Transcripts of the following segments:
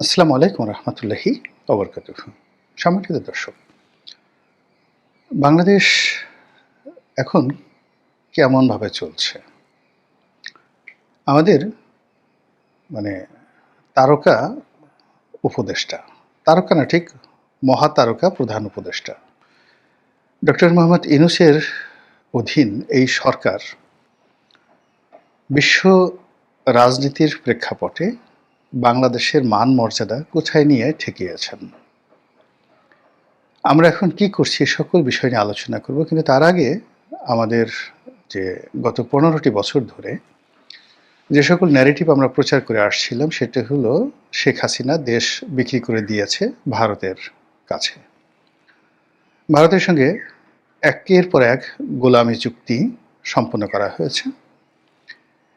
আসসালামু আলাইকুম রহমতুল্লাহি অবরকাত সম্মানিত দর্শক, বাংলাদেশ এখন কেমনভাবে চলছে? আমাদের মানে তারকা উপদেষ্টা, তারকা না ঠিক মহাতারকা প্রধান উপদেষ্টা, ডক্টর মোহাম্মদ ইনুসের অধীন এই সরকার বিশ্ব রাজনীতির প্রেক্ষাপটে বাংলাদেশের মান মর্যাদা কোথায় নিয়ে ঠেকিয়েছেন? আমরা এখন কি করছি সকল বিষয় নিয়ে আলোচনা করব, কিন্তু তার আগে আমাদের যে গত পনেরোটি বছর ধরে যে সকল ন্যারেটিভ আমরা প্রচার করে আসছিলাম, সেটা হলো শেখ হাসিনা দেশ বিক্রি করে দিয়েছে ভারতের কাছে। ভারতের সঙ্গে একের পর এক গোলামি চুক্তি সম্পন্ন করা হয়েছে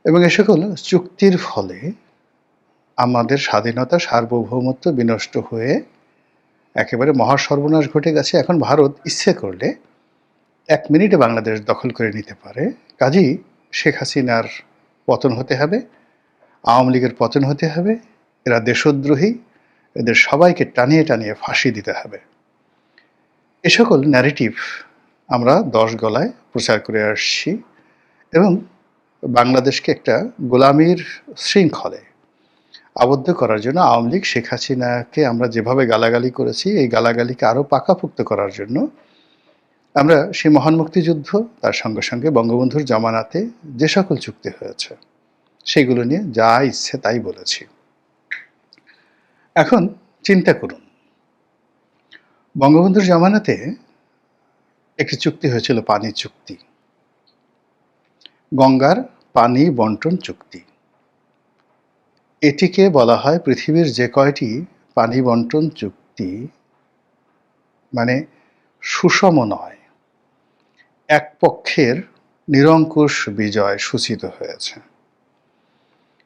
এবং এ সকল চুক্তির ফলে আমাদের স্বাধীনতা সার্বভৌমত্ব বিনষ্ট হয়ে একেবারে মহা সর্বনাশ ঘটে গেছে। এখন ভারত ইচ্ছে করলে এক মিনিটে বাংলাদেশ দখল করে নিতে পারে। কাজেই শেখ হাসিনার পতন হতে হবে, আওয়ামী লীগের পতন হতে হবে, এরা দেশদ্রোহী, এদের সবাইকে টানিয়ে টানিয়ে ফাঁসি দিতে হবে। এ সকল ন্যারেটিভ আমরা দশ গলায় প্রচার করে আসছি এবং বাংলাদেশকে একটা গোলামির শৃঙ্খলে আবদ্ধ করার জন্য আওয়ামী লীগ শেখ হাসিনাকে আমরা যেভাবে গালাগালি করেছি, এই গালাগালিকে আরও পাকাপুক্ত করার জন্য আমরা সেই মহান মুক্তিযুদ্ধ, তার সঙ্গে সঙ্গে বঙ্গবন্ধুর জামানাতে যে সকল চুক্তি হয়েছে, সেগুলো নিয়ে যা ইচ্ছে তাই বলেছি। এখন চিন্তা করুন, বঙ্গবন্ধুর জামানাতে একটি চুক্তি হয়েছিল পানি চুক্তি, গঙ্গার পানি বন্টন চুক্তি। এটিকে বলা হয় পৃথিবীর যে কয়টি পানি বন্টন চুক্তি মানে সুষম নয়, এক পক্ষের নিরঙ্কুশ বিজয় সূচিত হয়েছে।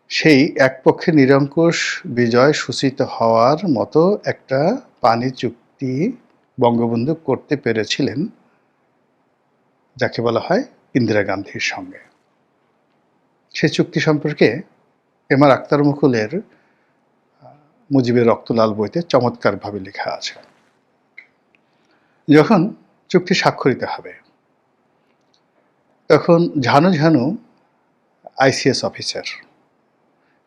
সেই এক পক্ষের নিরঙ্কুশ বিজয় সূচিত হওয়ার মতো একটা পানি চুক্তি বঙ্গবন্ধু করতে পেরেছিলেন, যাকে বলা হয় ইন্দিরা গান্ধীর সঙ্গে। সে চুক্তি সম্পর্কে এম আক্তার মুকুলের মুজিবের রক্তলাল বইতে চমৎকারভাবে লেখা আছে। যখন চুক্তি স্বাক্ষরিত হবে, তখন ঝানু ঝানু আইসিএস অফিসার,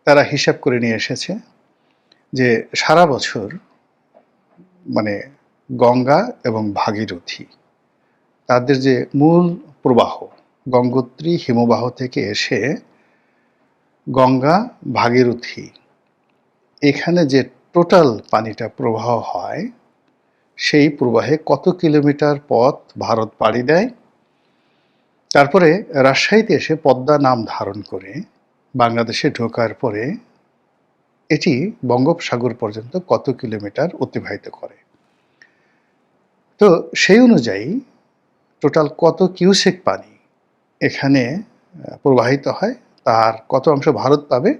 তারা হিসাব করে নিয়ে এসেছে যে সারা বছর মানে গঙ্গা এবং ভাগীরথী, তাদের যে মূল প্রবাহ, গঙ্গোত্রী হিমবাহ থেকে এসে গঙ্গা ভাগীরথী। এখানে যে টোটাল পানিটা প্রবাহ হয়, সেই প্রবাহে কত কিলোমিটার পথ ভারত পাড়ি দেয়? তারপরে রাজশাহীতে এসে পদ্মা নাম ধারণ করে বাংলাদেশে ঢোকার পরে এটি বঙ্গোপসাগর পর্যন্ত কত কিলোমিটার অতিবাহিত করে? তো সেই অনুযায়ী টোটাল কত কিউসেক পানি এখানে প্রবাহিত হয়? তার কত অংশ ভারত পাবে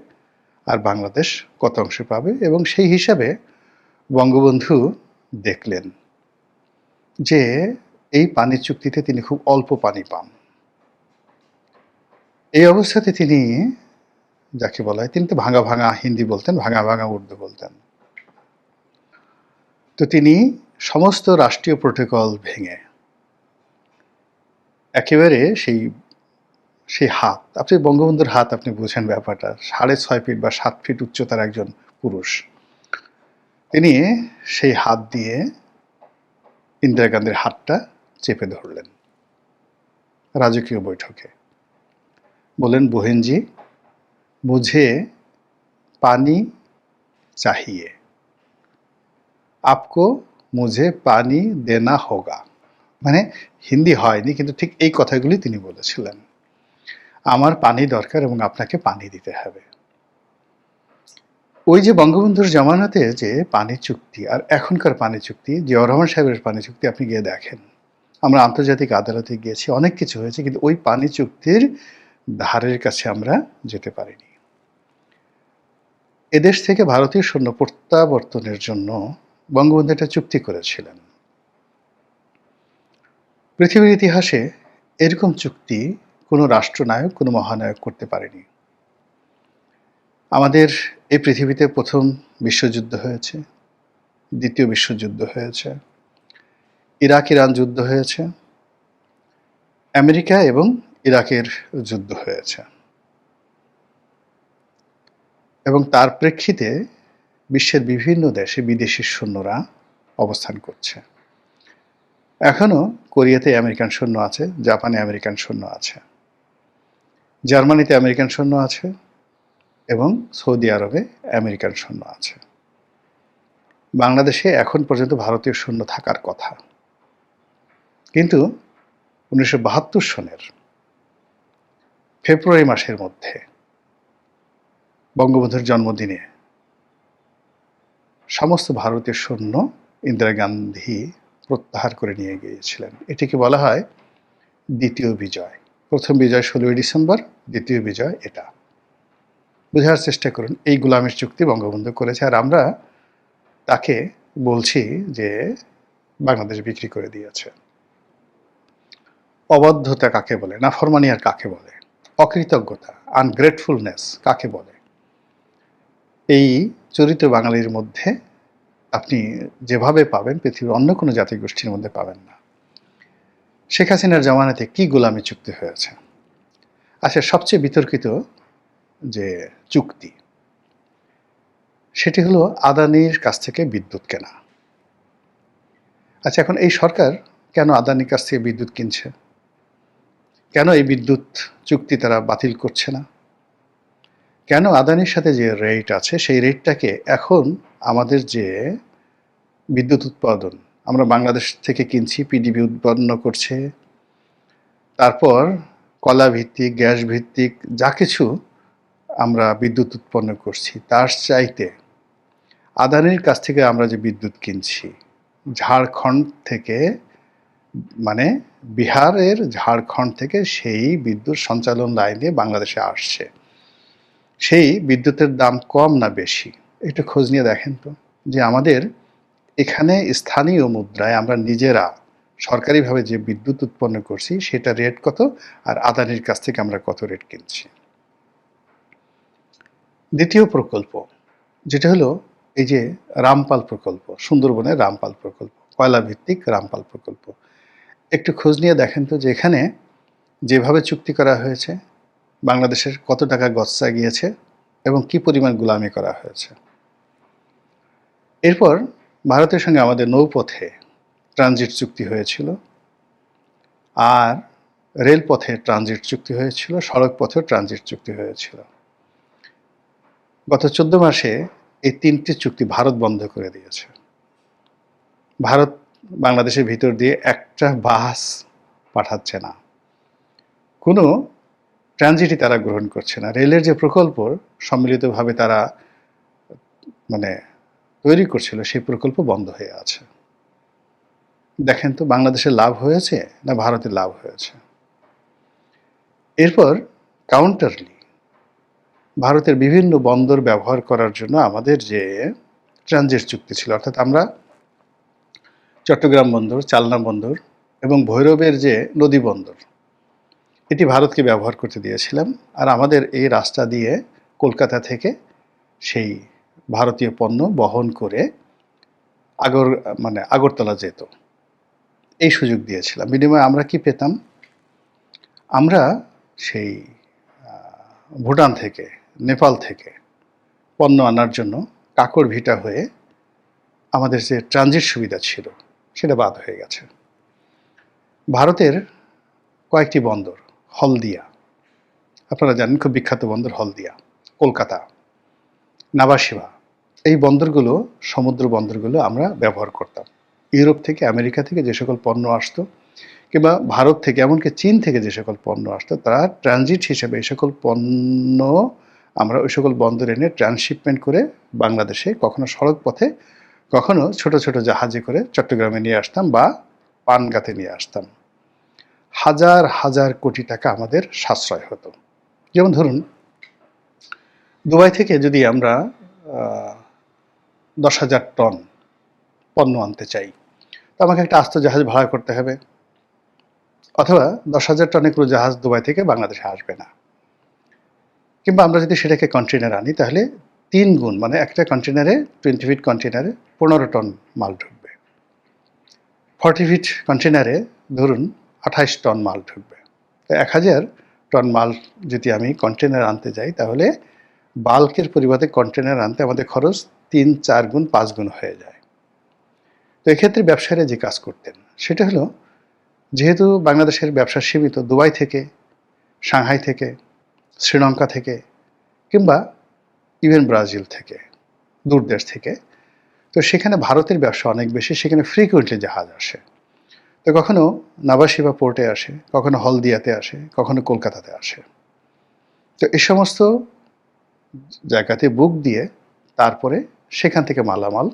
আর বাংলাদেশ কত অংশ পাবে এবং সেই হিসাবে বঙ্গবন্ধু দেখলেন যে এই পানির চুক্তিতে তিনি খুব অল্প পানি পান। এই অবস্থাতে তিনি যাকে বলা হয়, তিনি তো ভাঙা ভাঙা হিন্দি বলতেন, ভাঙা ভাঙা উর্দু বলতেন। তো তিনি সমস্ত রাষ্ট্রীয় প্রোটোকল ভেঙে একেবারে সেই সেই হাত, আপনি বঙ্গবন্ধুর হাত আপনি বুঝেন ব্যাপারটা, সাড়ে ছয় ফিট বা সাত ফিট উচ্চতার একজন পুরুষ। তিনি সেই হাত দিয়ে ইন্দিরা গান্ধীর হাতটা চেপে ধরলেন রাজকীয় বৈঠকে। বলেন বহেনজি মুঝে পানি চাহিয়ে। আপকো মুঝে পানি দেনা হোগা। মানে হিন্দি হয়নি, কিন্তু ঠিক এই কথাগুলি তিনি বলেছিলেন। আমার পানি দরকার এবং আপনাকে পানি দিতে হবে। ওই যে বঙ্গবন্ধুর জামানাতে যে পানি চুক্তি আর এখনকার পানি চুক্তি, জিয়াউর রহমান সাহেবের পানি চুক্তি আপনি গিয়ে দেখেন। আমরা আন্তর্জাতিক আদালতে গিয়েছি, অনেক কিছু হয়েছে কিন্তু ওই পানি চুক্তির ধারের কাছে আমরা যেতে পারিনি। এদেশ থেকে ভারতীয় সৈন্য প্রত্যাবর্তনের জন্য বঙ্গবন্ধু একটা চুক্তি করেছিলেন। পৃথিবীর ইতিহাসে এরকম চুক্তি কোনো রাষ্ট্রনায়ক, কোনো মহানায়ক করতে পারেনি। আমাদের এই পৃথিবীতে প্রথম বিশ্বযুদ্ধ হয়েছে, দ্বিতীয় বিশ্বযুদ্ধ হয়েছে, ইরাক, ইরান যুদ্ধ হয়েছে, আমেরিকা এবং ইরাকের যুদ্ধ হয়েছে। এবং তার প্রেক্ষিতে বিশ্বের বিভিন্ন দেশে বিদেশি সৈন্যরা অবস্থান করছে। এখনও কোরিয়াতে আমেরিকান সৈন্য আছে, জাপানে আমেরিকান সৈন্য আছে। জার্মানিতে আমেরিকান সৈন্য আছে এবং সৌদি আরবে আমেরিকান সৈন্য আছে। বাংলাদেশে এখন পর্যন্ত ভারতীয় সৈন্য থাকার কথা। কিন্তু উনিশশো বাহাত্তর সনের ফেব্রুয়ারি মাসের মধ্যে বঙ্গবন্ধুর জন্মদিনে সমস্ত ভারতীয় সৈন্য ইন্দিরা গান্ধী প্রত্যাহার করে নিয়ে গিয়েছিলেন। এটিকে বলা হয় দ্বিতীয় বিজয়। প্রথম বিজয় ষোলোই ডিসেম্বর, দ্বিতীয় বিজয় এটা। বোঝার চেষ্টা করুন, এই গোলামের চুক্তি বঙ্গবন্ধু করেছে আর আমরা তাকে বলছি যে বাংলাদেশ বিক্রি করে দিয়েছে। অবাধ্যতা কাকে বলে? নাফরমানি আর কাকে বলে? অকৃতজ্ঞতা আনগ্রেটফুলনেস কাকে বলে? এই চরিত্র বাঙালির মধ্যে আপনি যেভাবে পাবেন, পৃথিবীর অন্য কোনো জাতিগোষ্ঠীর মধ্যে পাবেন না। শেখ হাসিনার জামানাতে কি গোলামি চুক্তি হয়েছে? আচ্ছা সবচেয়ে বিতর্কিত যে চুক্তি, সেটি হলো আদানির কাছ থেকে বিদ্যুৎ কেনা। আচ্ছা এখন এই সরকার কেন আদানির কাছ থেকে বিদ্যুৎ কিনছে? কেন এই বিদ্যুৎ চুক্তি তারা বাতিল করছে না? কেন আদানির সাথে যে রেট আছে, সেই রেটটাকে এখন আমাদের যে বিদ্যুৎ উৎপাদন আমরা বাংলাদেশ থেকে কিনছি পিডিবি উৎপন্ন করছে। তারপর কলা ভিত্তিক গ্যাস ভিত্তিক যা কিছু আমরা বিদ্যুৎ উৎপন্ন করছি, তার চাইতে আদানির কাছ থেকে আমরা যে বিদ্যুৎ কিনছি, ঝাড়খণ্ড থেকে মানে বিহারের ঝাড়খণ্ড থেকে সেই বিদ্যুৎ সঞ্চালন লাইনে বাংলাদেশে আসছে। সেই বিদ্যুতের দাম কম না বেশি? একটু খোঁজ নিয়ে দেখেন তো, যে আমাদের এখানে স্থানীয় মুদ্রায় আমরা নিজেরা সরকারিভাবে যে বিদ্যুৎ উৎপন্ন করছি, সেটা রেট কত আর আদানির কাছ থেকে আমরা কত রেট কিনছি। দ্বিতীয় প্রকল্প, যেটা হলো এই যে রামপাল প্রকল্প, সুন্দরবনের রামপাল প্রকল্প কয়লা ভিত্তিক রামপাল প্রকল্প। একটু খোঁজ নিয়ে দেখেন তো যে এখানে যেভাবে চুক্তি করা হয়েছে, বাংলাদেশের কত টাকা গচ্ছা গিয়েছে এবং কি পরিমাণ গোলামি করা হয়েছে। এরপর ভারতের সঙ্গে আমাদের নৌপথে ট্রানজিট চুক্তি হয়েছিল আর রেলপথে ট্রানজিট চুক্তি হয়েছিল সড়ক পথেও ট্রানজিট চুক্তি হয়েছিল। গত চোদ্দ মাসে এই তিনটি চুক্তি ভারত বন্ধ করে দিয়েছে। ভারত বাংলাদেশের ভিতর দিয়ে একটা বাস পাঠাচ্ছে না। কোনো ট্রানজিটই তারা গ্রহণ করছে না। রেলের যে প্রকল্প সম্মিলিতভাবে তারা মানে তৈরি করছিল, সেই প্রকল্প বন্ধ হয়ে আছে। দেখেন তো, বাংলাদেশের লাভ হয়েছে না ভারতের লাভ হয়েছে? এরপর কাউন্টারলি ভারতের বিভিন্ন বন্দর ব্যবহার করার জন্য আমাদের যে ট্রানজিট চুক্তি ছিল, অর্থাৎ আমরা চট্টগ্রাম বন্দর, চালনা বন্দর এবং ভৈরবের যে নদী বন্দর, এটি ভারতকে ব্যবহার করতে দিয়েছিলাম। আর আমাদের এই রাস্তা দিয়ে কলকাতা থেকে সেই ভারতীয় পণ্য বহন করে আগর মানে আগরতলা যেত। এই সুযোগ দিয়েছিলাম। বিনিময়ে আমরা কি পেতাম? আমরা সেই ভুটান থেকে, নেপাল থেকে পণ্য আনার জন্য কাকড় ভিটা হয়ে আমাদের যে ট্রানজিট সুবিধা ছিল, সেটা বাদ হয়ে গেছে। ভারতের কয়েকটি বন্দর, হলদিয়া। আপনারা জানেন খুব বিখ্যাত বন্দর হলদিয়া, কলকাতা নাবাসিবা এই বন্দরগুলো, সমুদ্র বন্দরগুলো আমরা ব্যবহার করতাম। ইউরোপ থেকে, আমেরিকা থেকে যে সকল পণ্য আসতো, কিংবা ভারত থেকে, এমনকি চীন থেকে যে সকল পণ্য আসতো, তারা ট্রানজিট হিসেবে এই সকল পণ্য আমরা ওই সকল বন্দর এনে ট্রান্সশিপমেন্ট করে বাংলাদেশে কখনো সড়ক পথে, কখনো ছোট ছোট জাহাজে করে চট্টগ্রামে নিয়ে আসতাম বা পানগাতে নিয়ে আসতাম। হাজার হাজার কোটি টাকা আমাদের সাশ্রয় হতো। যেমন ধরুন, দুবাই থেকে যদি আমরা দশ হাজার টন পণ্য আনতে চাই। তো আমাকে একটা আস্ত জাহাজ ভাড়া করতে হবে। অথবা দশ হাজার টনে কোনো জাহাজ দুবাই থেকে বাংলাদেশে আসবে না। কিংবা আমরা যদি সেটাকে কন্টেনার আনি, তাহলে তিন গুণ মানে একটা কন্টেনারে টোয়েন্টি ফিট কন্টেনারে পনেরো টন মাল ঢুকবে। ফর্টি ফিট কন্টেনারে ধরুন আঠাইশ টন মাল ঢুকবে। তো এক হাজার টন মাল যদি আমি কন্টেনার আনতে যাই, তাহলে বাল্কের পরিবর্তে কন্টেনার আনতে আমাদের খরচ তিন, চার গুণ, পাঁচ গুণ হয়ে যায়। তো এক্ষেত্রে ব্যবসায়ীরা যে কাজ করতেন, সেটা হলো যেহেতু বাংলাদেশের ব্যবসা সীমিত, দুবাই থেকে, সাংহাই থেকে, শ্রীলঙ্কা থেকে, কিংবা ইভেন ব্রাজিল থেকে, দূর দেশ থেকে, তো সেখানে ভারতের ব্যবসা অনেক বেশি, সেখানে ফ্রিকুয়েন্টলি জাহাজ আসে। তো কখনো নাবাসিবা পোর্টে আসে, কখনো হলদিয়াতে আসে, কখনো কলকাতাতে আসে। তো এই সমস্ত জায়গাতে বুক দিয়ে তারপরে সেখান থেকে মালামাল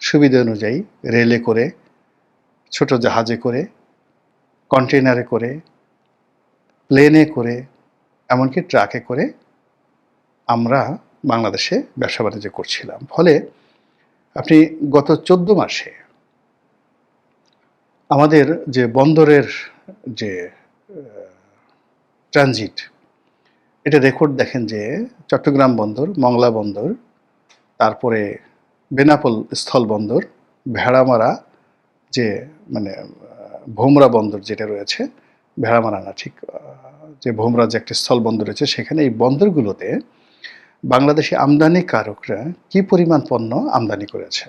সুবিধা অনুযায়ী রেলে করে, ছোট জাহাজে করে কন্টেনারে করে, প্লেনে করে, এমনকি ট্রাকে করে আমরা বাংলাদেশে ব্যবসা বাণিজ্য করছিলাম। ফলে আপনি গত চোদ্দ মাসে আমাদের যে বন্দরের যে ট্রানজিট এটা রেকর্ড দেখেন যে চট্টগ্রাম বন্দর, মংলা বন্দর, তারপরে বেনাপোল স্থল বন্দর, ভেড়ামারা যে মানে ভোমরা বন্দর যেটা রয়েছে, ভেড়ামারা না, ঠিক, যে ভোমরা যে একটা স্থল বন্দর রয়েছে, সেখানে এই বন্দরগুলোতে বাংলাদেশি আমদানিকারকরা কি পরিমাণ পণ্য আমদানি করেছে?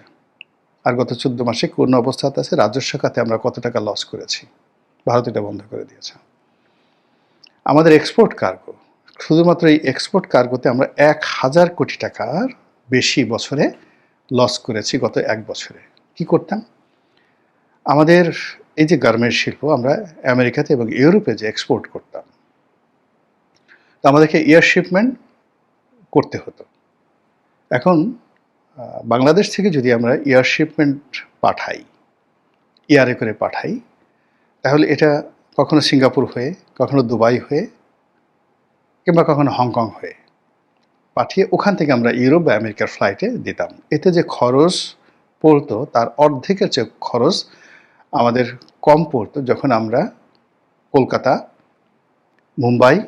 আর গত চোদ্দ মাসে কোন অবস্থাতে আছে? রাজস্ব খাতে আমরা কত টাকা লস করেছি? ভারত এটা বন্ধ করে দিয়েছে। আমাদের এক্সপোর্ট কার্গো শুধুমাত্র এই এক্সপোর্ট কার্গোতে আমরা এক হাজার কোটি টাকার বেশি বছরে লস করেছি গত এক বছরে। কি করতাম? আমাদের এই যে গার্মেন্ট শিল্প আমরা আমেরিকাতে এবং ইউরোপে যে এক্সপোর্ট করতাম, তো আমাদেরকে এয়ার শিপমেন্ট করতে হতো। এখন বাংলাদেশ থেকে যদি আমরা এয়ার শিপমেন্ট পাঠাই এয়ারে করে পাঠাই, তাহলে এটা কখনো সিঙ্গাপুর হয়ে, কখনো দুবাই হয়ে কিংবা কখনো হংকং হয়ে। পাঠিয়ে ওখান থেকে আমরা ইউরোপ বা আমেরিকার ফ্লাইটে দিতাম। এতে যে খরচ পড়তো, তার অর্ধেকের চেয়ে খরচ আমাদের কম পড়তো যখন আমরা কলকাতা, মুম্বাই,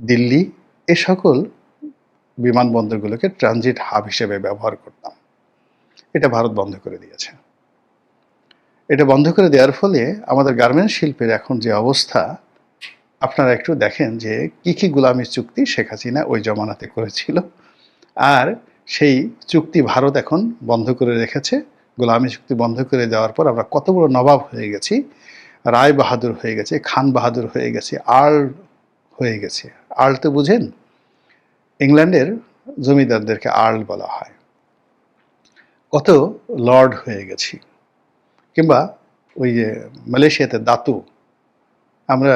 দিল্লি এ সকল বিমানবন্দরগুলোকে ট্রানজিট হাব হিসেবে ব্যবহার করতাম। এটা ভারত বন্ধ করে দিয়েছে। এটা বন্ধ করে দেওয়ার ফলে আমাদের গার্মেন্টস শিল্পের এখন যে অবস্থা আপনারা একটু দেখেন যে কি কি গোলামী চুক্তি শেখ হাসিনা ওই জমানাতে করেছিল। আর সেই চুক্তি ভারত এখন বন্ধ করে রেখেছে। গোলামী চুক্তি বন্ধ করে দেওয়ার পর আমরা কত বড় নবাব হয়ে গেছি। রায় বাহাদুর হয়ে গেছে, খান বাহাদুর হয়ে গেছে, আর্ল হয়ে গেছে। আর্ল তো বুঝেন, ইংল্যান্ডের জমিদারদেরকে আর্ল বলা হয়। কত লর্ড হয়ে গেছি। কিংবা ওই যে মালয়েশিয়াতে দাতু আমরা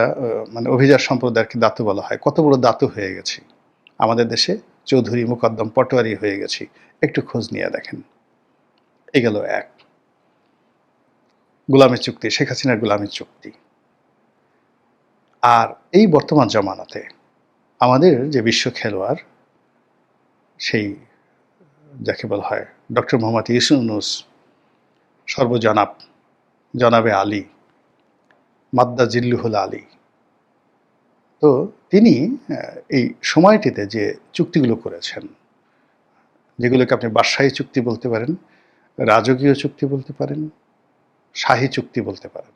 মানে অভিজাত সম্প্রদায়কে দাতু বলা হয়। কত বড় দাতু হয়ে গেছি। আমাদের দেশে চৌধুরী মুকদ্দম পটোয়ারি হয়ে গেছি। একটু খোঁজ নিয়ে দেখেন। এ গেল এক। গোলামী চুক্তি, শেখ হাসিনার গোলামী চুক্তি। আর এই বর্তমান জমানাতে আমাদের যে বিশ্ব খেলোয়াড়, সেই যাকে বলা হয় ডক্টর মোহাম্মদ ইউসুনুস, সর্বজনাব জনাবে আলী মাদ্দা জিল্লুহুল আলী। তো তিনি এই সময়টিতে যে চুক্তিগুলো করেছেন, যেগুলোকে আপনি বাদশাহী চুক্তি বলতে পারেন, রাজকীয় চুক্তি বলতে পারেন, শাহী চুক্তি বলতে পারেন।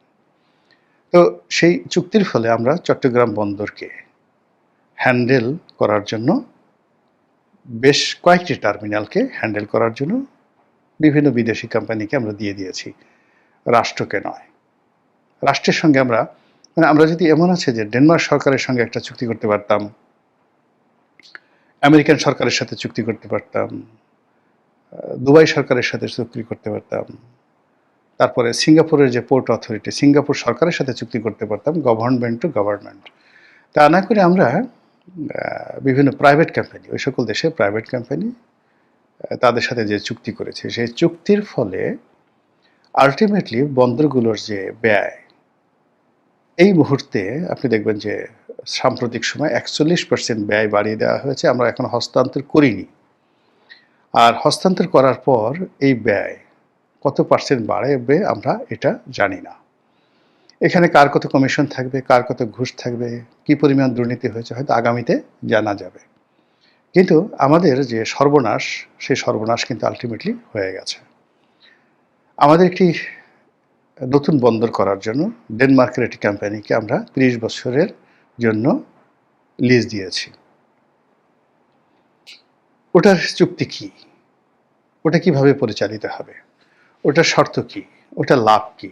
তো সেই চুক্তির ফলে আমরা চট্টগ্রাম বন্দরকে হ্যান্ডেল করার জন্য, বেশ কয়েকটি টার্মিনালকে হ্যান্ডেল করার জন্য বিভিন্ন বিদেশি কোম্পানিকে আমরা দিয়ে দিয়েছি। রাষ্ট্রকে নয় রাষ্ট্রের সঙ্গে আমরা মানে আমরা যদি এমন আছে যে ডেনমার্ক সরকারের সঙ্গে একটা চুক্তি করতে পারতাম, আমেরিকান সরকারের সাথে চুক্তি করতে পারতাম দুবাই সরকারের সাথে চুক্তি করতে পারতাম, তারপরে সিঙ্গাপুরের যে পোর্ট অথরিটি, সিঙ্গাপুর সরকারের সাথে চুক্তি করতে পারতাম গভর্নমেন্ট টু গভর্নমেন্ট তা না করে আমরা বিভিন্ন প্রাইভেট কোম্পানি ওই সকল দেশে প্রাইভেট কোম্পানি তাদের সাথে যে চুক্তি করেছে, সেই চুক্তির ফলে আলটিমেটলি বন্দরগুলোর যে ব্যয় এই মুহূর্তে আপনি দেখবেন যে সাম্প্রতিক সময় একচল্লিশ পার্সেন্ট ব্যয় বাড়িয়ে দেওয়া হয়েছে, আমরা এখন হস্তান্তর করিনি। আর হস্তান্তর করার পর এই ব্যয় কত পার্সেন্ট বাড়বে আমরা এটা জানি না। এখানে কার কত কমিশন থাকবে, কার কত ঘুষ থাকবে, কি পরিমাণ দুর্নীতি হয়েছে হয়তো আগামীতে জানা যাবে। কিন্তু আমাদের যে সর্বনাশ, সেই সর্বনাশ কিন্তু আলটিমেটলি হয়ে গেছে। আমাদের একটি নতুন বন্দর করার জন্য ডেনমার্কের একটি কোম্পানিকে আমরা ত্রিশ বছরের জন্য লিজ দিয়েছি। ওটার চুক্তি কি? ওটা কীভাবে পরিচালিত হবে? ওটার শর্ত কি? ওটা লাভ কি?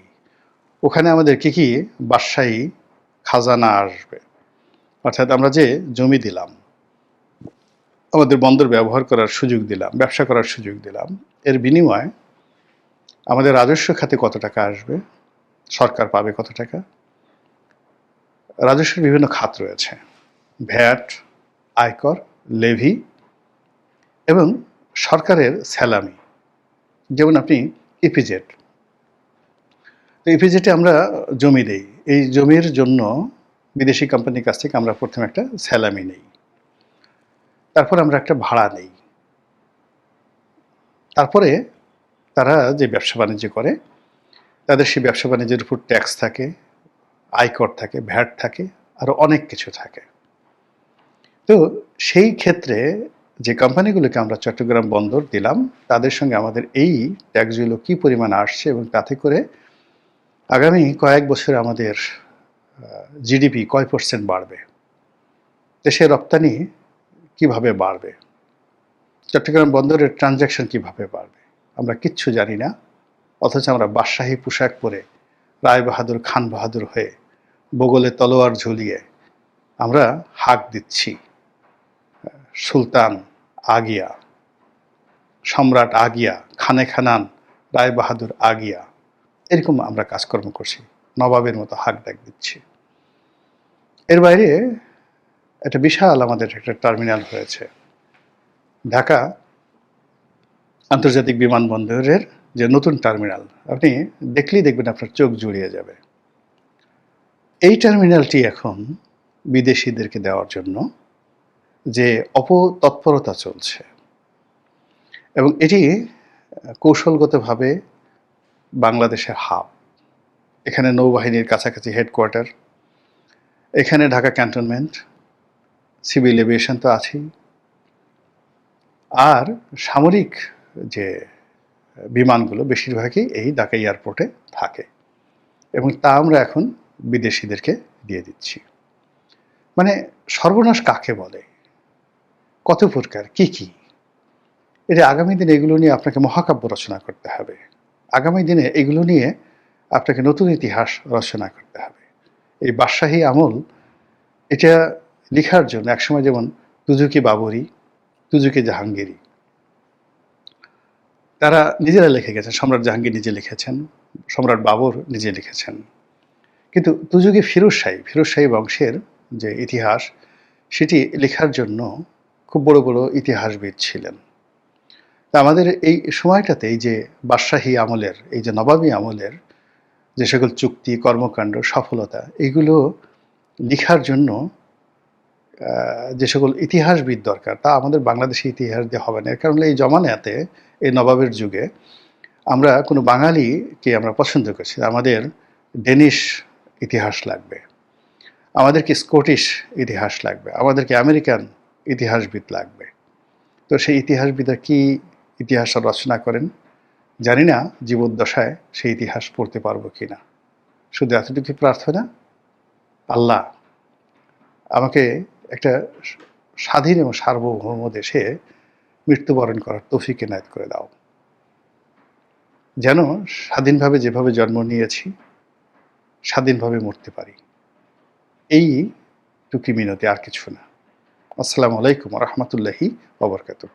ওখানে আমাদের কি কি বাসায়ী খাজানা আসবে? অর্থাৎ আমরা যে জমি দিলাম, আমাদের বন্দর ব্যবহার করার সুযোগ দিলাম, ব্যবসা করার সুযোগ দিলাম, এর বিনিময়ে আমাদের রাজস্ব খাতে কত টাকা আসবে? সরকার পাবে কত টাকা? রাজস্বের বিভিন্ন খাত রয়েছে। ভ্যাট, আয়কর, লেভি এবং সরকারের স্যালামি। যেমন আপনি ইপিজেড। তো ইপিজেটে আমরা জমি দেই। এই জমির জন্য বিদেশি কোম্পানির কাছ থেকে আমরা প্রথমে একটা স্যালামি নেই। তারপর আমরা একটা ভাড়া নেই। তারপরে তারা যে ব্যবসা বাণিজ্য করে, তাদের সেই ব্যবসা বাণিজ্যের উপর ট্যাক্স থাকে, আয়কর থাকে, ভ্যাট থাকে আরও অনেক কিছু থাকে। তো সেই ক্ষেত্রে যে কোম্পানিগুলোকে আমরা চট্টগ্রাম বন্দর দিলাম, তাদের সঙ্গে আমাদের এই ট্যাক্সগুলো কী পরিমাণ আসছে এবং তাতে করে আগামী কয়েক বছরে আমাদের জিডিপি কয় পার্সেন্ট বাড়বে? দেশের রপ্তানি কীভাবে বাড়বে? চট্টগ্রাম বন্দরের ট্রানজ্যাকশন কীভাবে বাড়বে? আমরা কিচ্ছু জানি না, অথচ আমরা বাদশাহী পোশাক পরে রায় বাহাদুর, খান বাহাদুর হয়ে বগলে তলোয়ার ঝুলিয়ে আমরা হাক দিচ্ছি। সুলতান আগিয়া, সম্রাট আগিয়া, খানে খানান, রায় বাহাদুর আগিয়া, এরকম আমরা কাজকর্ম করছি, নবাবের মতো হাক ডাক দিচ্ছি। এর বাইরে একটা বিশাল আমাদের একটা টার্মিনাল হয়েছে, ঢাকা আন্তর্জাতিক বিমানবন্দরের যে নতুন টার্মিনাল, আপনি দেখলেই দেখবেন আপনার চোখ জুড়িয়ে যাবে। এই টার্মিনালটি এখন বিদেশিদেরকে দেওয়ার জন্য যে অপতৎপরতা চলছে এবং এটি কৌশলগতভাবে বাংলাদেশের হাব। এখানে নৌবাহিনীর কাছাকাছি হেডকোয়ার্টার এখানে ঢাকা ক্যান্টনমেন্ট সিভিল এভিয়েশন তো আছেই। আর সামরিক যে, বিমানগুলো বেশিরভাগই এই ঢাকা এয়ারপোর্টে থাকে এবং তা আমরা এখন বিদেশিদেরকে দিয়ে দিচ্ছি। মানে সর্বনাশ কাকে বলে? কত প্রকার? কি কি? এটা আগামী দিনে এগুলো নিয়ে আপনাকে মহাকাব্য রচনা করতে হবে। আগামী দিনে এগুলো নিয়ে আপনাকে নতুন ইতিহাস রচনা করতে হবে। এই বাদশাহী আমল, এটা লেখার জন্য একসময় যেমন তুজুকি বাবরি তুজুকি জাহাঙ্গীরি তারা নিজেরা লিখে গেছেন। সম্রাট জাহাঙ্গীর নিজে লিখেছেন, সম্রাট বাবর নিজে লিখেছেন। কিন্তু তুজুকি ফিরোজ শাহী ফিরোজ শাহী বংশের যে ইতিহাস, সেটি লেখার জন্য খুব বড় বড় ইতিহাসবিদ ছিলেন। তা আমাদের এই সময়টাতে এই যে বাদশাহী আমলের, এই যে নবাবী আমলের যে সকল চুক্তি, কর্মকাণ্ড, সফলতা, এগুলো লেখার জন্য যে সকল ইতিহাসবিদ দরকার, তা আমাদের বাংলাদেশি ইতিহাস দিয়ে হবে না। এর কারণে এই জমানাতে এই নবাবের যুগে আমরা কোনো বাঙালিকে আমরা পছন্দ করছি আমাদের ডেনিশ ইতিহাস লাগবে, আমাদেরকে স্কটিশ ইতিহাস লাগবে, আমাদেরকে আমেরিকান ইতিহাসবিদ লাগবে। তো সেই ইতিহাসবিদরা কি ইতিহাস রচনা করেন জানি না, জীবদ্দশায় সেই ইতিহাস পড়তে পারব কি না শুধু এতটুকু প্রার্থনা, আল্লাহ আমাকে একটা স্বাধীন এবং সার্বভৌম দেশে মৃত্যুবরণ করার তৌফিক এনায়ত করে দাও। যেন স্বাধীনভাবে যেভাবে জন্ম নিয়েছি, স্বাধীনভাবে মরতে পারি। এই টুকি মিনতি আর কিছু না। আসসালামু আলাইকুম রহমতুল্লাহি ওবরকাতুহ